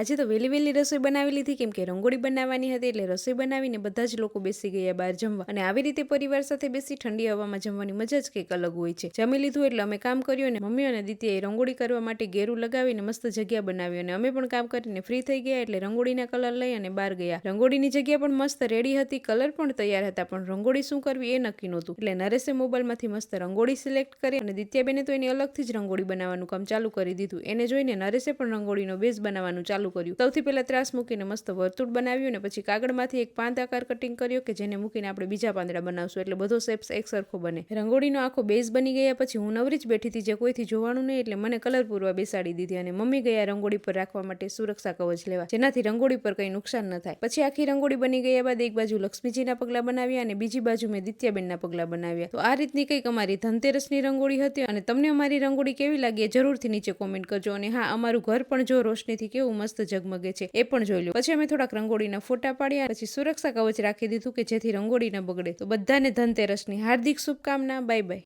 આજે તો વહેલી વહેલી રસોઈ બનાવી લીધી, કેમ કે રંગોળી બનાવવાની હતી એટલે રસોઈ બનાવીને બધા જ લોકો બેસી ગયા બહાર જમવા. અને આવી રીતે પરિવાર સાથે બેસી ઠંડી હવામાં જમવાની મજા જ કંઈક અલગ હોય છે. જમી લીધું એટલે અમે કામ કર્યું અને મમ્મી અને દીદીએ રંગોળી કરવા માટે ગેરું લગાવીને મસ્ત જગ્યા બનાવી અને અમે પણ કામ કરીને ફ્રી થઈ ગયા એટલે રંગોળીના કલર લઈ અને બહાર ગયા. રંગોળીની જગ્યા પણ મસ્ત રેડી હતી, કલર પણ તૈયાર હતા, પણ રંગોળી શું કરવી એ નક્કી નહોતું. એટલે નરેશે મોબાઈલમાંથી મસ્ત રંગોળી સિલેક્ટ કરી અને દિત્યાબેને તો એની અલગથી જ રંગોળી બનાવવાનું કામ ચાલુ કરી દીધું. એને જોઈને નરેશે પણ રંગોળીનો બેઝ બનાવવાનું ચાલુ કર્યું. સૌથી પહેલા ત્રાસ મૂકીને મસ્ત વર્તુળ બનાવ્યું અને પછી કાગળમાંથી એક પાંદ આકાર કટિંગ કર્યો કે જેને મૂકીને આપણે બીજા પાંદડા બનાવશું. એટલે બધો શેપ્સ એક સરખો બને. રંગોળીનો આખો બેઝ બની ગયા પછી હું નવરી જ બેઠી હતી જે કોઈથી જોવાનું નહીં એટલે મને કલર પૂરવા બેસાડી દીધી અને મમ્મી ગયા રંગોળી પર રાખવા માટે સુરક્ષા કવચ લેવા. જેનાથી રંગોળી પર કંઈ નુકસાન ન થાય. પછી આખી રંગોળી બની ગયા બાદ એક બાજુ લક્ષ્મીજીના પગલા બનાવ્યા અને બીજી બાજુ મેં દિત્યાબેનના પગલા બનાવ્યા. તો આ રીતની કંઈક અમારી ધનતેરસની રંગોળી હતી અને તમને અમારી રંગોળી કેવી લાગી જરૂરથી નીચે કોમેન્ટ કરજો અને હા, અમારું ઘર પણ જો રોશનીથી કેવું મસ્ત ઝગમગે છે. એ પણ જોઈ લો પછી અમે થોડાક રંગોળીના ફોટા પાડ્યા, પછી સુરક્ષા કવચ રાખી દીધું કે જેથી રંગોળી ન બગડે. તો બધાને ધનતેરસની હાર્દિક શુભકામના. Bye bye.